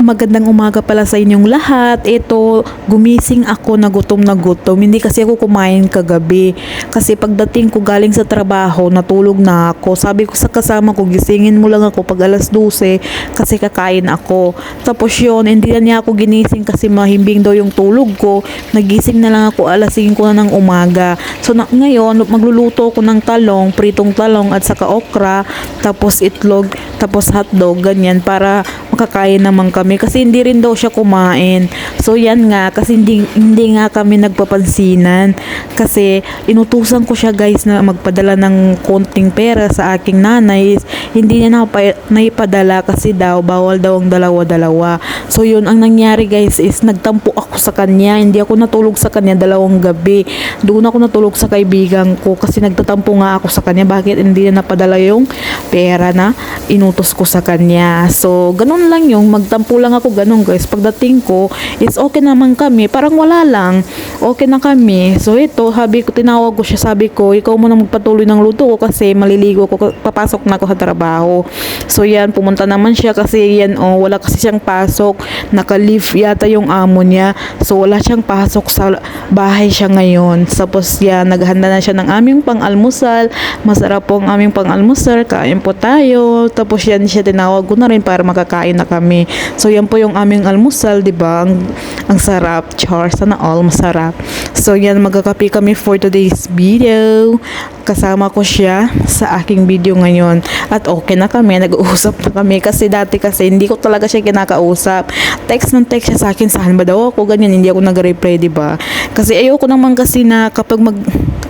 Magandang umaga pala sa inyong lahat. Ito, gumising ako na gutom na gutom. Hindi kasi ako kumain kagabi. Kasi pagdating ko galing sa trabaho, natulog na ako. Sabi ko sa kasama ko, gisingin mo lang ako pag alas 12 kasi kakain ako. Tapos yun, hindi na niya ako ginising kasi mahimbing daw yung tulog ko. Nagising na lang ako alas 5 na ng umaga. So na, ngayon, magluluto ako ng talong, pritong talong at saka okra, tapos itlog, tapos hotdog, ganyan para makakain naman kami kasi hindi rin daw siya kumain. So yan nga kasi hindi hindi nga kami nagpapansinan kasi inutusan ko siya guys na magpadala ng konting pera sa aking nanay. Hindi niya na naipadala kasi daw bawal daw ang dalawa-dalawa. So yun ang nangyari guys is nagtampo ako sa kanya. Hindi ako natulog sa kanya dalawang gabi. Doon ako natulog sa kaibigan ko kasi nagtatampo nga ako sa kanya. Bakit hindi niya napadala yung pera na inutos ko sa kanya. So ganun lang yung magtampo lang ako ganun guys. Pagdating ko is okay naman kami. Parang wala lang. Okay na kami. So ito, habi ko, tinawag ko siya. Sabi ko, ikaw muna magpatuloy ng luto ko kasi maliligo ko. Papasok na ako sa trabaho. So yan, pumunta naman siya kasi yan, oh, wala kasi siyang pasok. Naka-leave yata yung amo niya. So wala siyang pasok sa bahay siya ngayon. Tapos yan, naghanda na siya ng aming pang-almusal. Masarap po ang aming pang-almusal. Kain po tayo. Tapos yan siya tinawag ko na rin para makakain na kami. So yan po yung aming almusal, 'di ba? Ang, ang sarap, char, sana all masarap. So yan magkakape kami for today's video. Kasama ko siya sa aking video ngayon. At okay na kami, nag-uusap na kami kasi dati kasi hindi ko talaga siya kinakausap. Text ng text siya sa akin, saan ba daw ako? Ganyan, hindi ako nag-reply, ba? Kasi ayoko naman kasi na kapag mag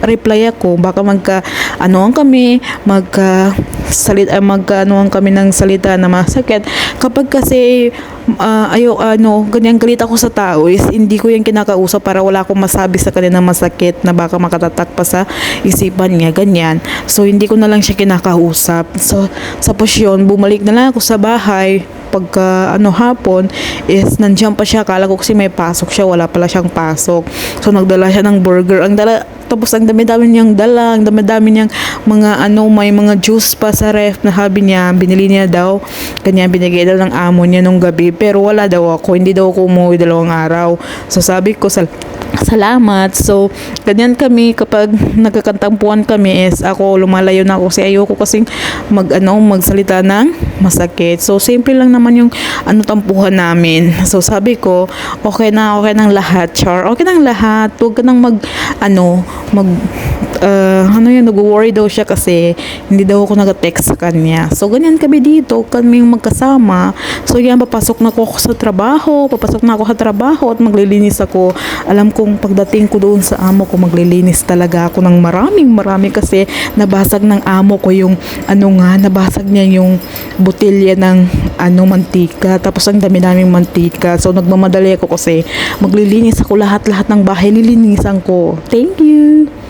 reply ako baka magka anuhan kami magka salit uh, magka anuhan kami ng salita na masakit kapag kasi uh, ayo ano ganyan galit ako sa tao is hindi ko yung kinakausap para wala akong masabi sa kanya na masakit na baka makatatak pa sa isipan niya ganyan. So hindi ko na lang siya kinakausap. So tapos yun bumalik na lang ako sa bahay pagka ano hapon is nandiyan pa siya. Kala ko kasi may pasok siya wala pala siyang pasok. So nagdala siya ng burger. Ang dala tapos ang dami-dami niyang dala, ang dami-dami niyang mga ano, may mga juice pa sa ref na habi niya, binili niya daw. Kanya binigay daw ng amo niya nung gabi, pero wala daw ako, hindi daw ako umuwi dalawang araw. So sabi ko, sal salamat. So, ganyan kami kapag nagkakantampuan kami is ako lumalayo na ako kasi ayoko kasing mag ano, magsalita ng masakit. So, simple lang naman yung ano tampuhan namin. So, sabi ko, okay na, okay nang lahat, char. Okay nang lahat. Huwag ka nang mag ano, mag uh, ano yun, nag-worry daw siya kasi hindi daw ako nag-text sa kanya. So, ganyan kami dito, kami yung magkasama. So, yan, papasok na ako sa trabaho, papasok na ako sa trabaho at maglilinis ako. Alam kong pagdating ko doon sa amo ko, maglilinis talaga ako ng maraming marami kasi nabasag ng amo ko yung, ano nga, nabasag niya yung botelya ng, ano, mantika. Tapos, ang dami-daming mantika. So, nagmamadali ako kasi maglilinis ako lahat-lahat ng bahay, lilinisan ko. Thank you!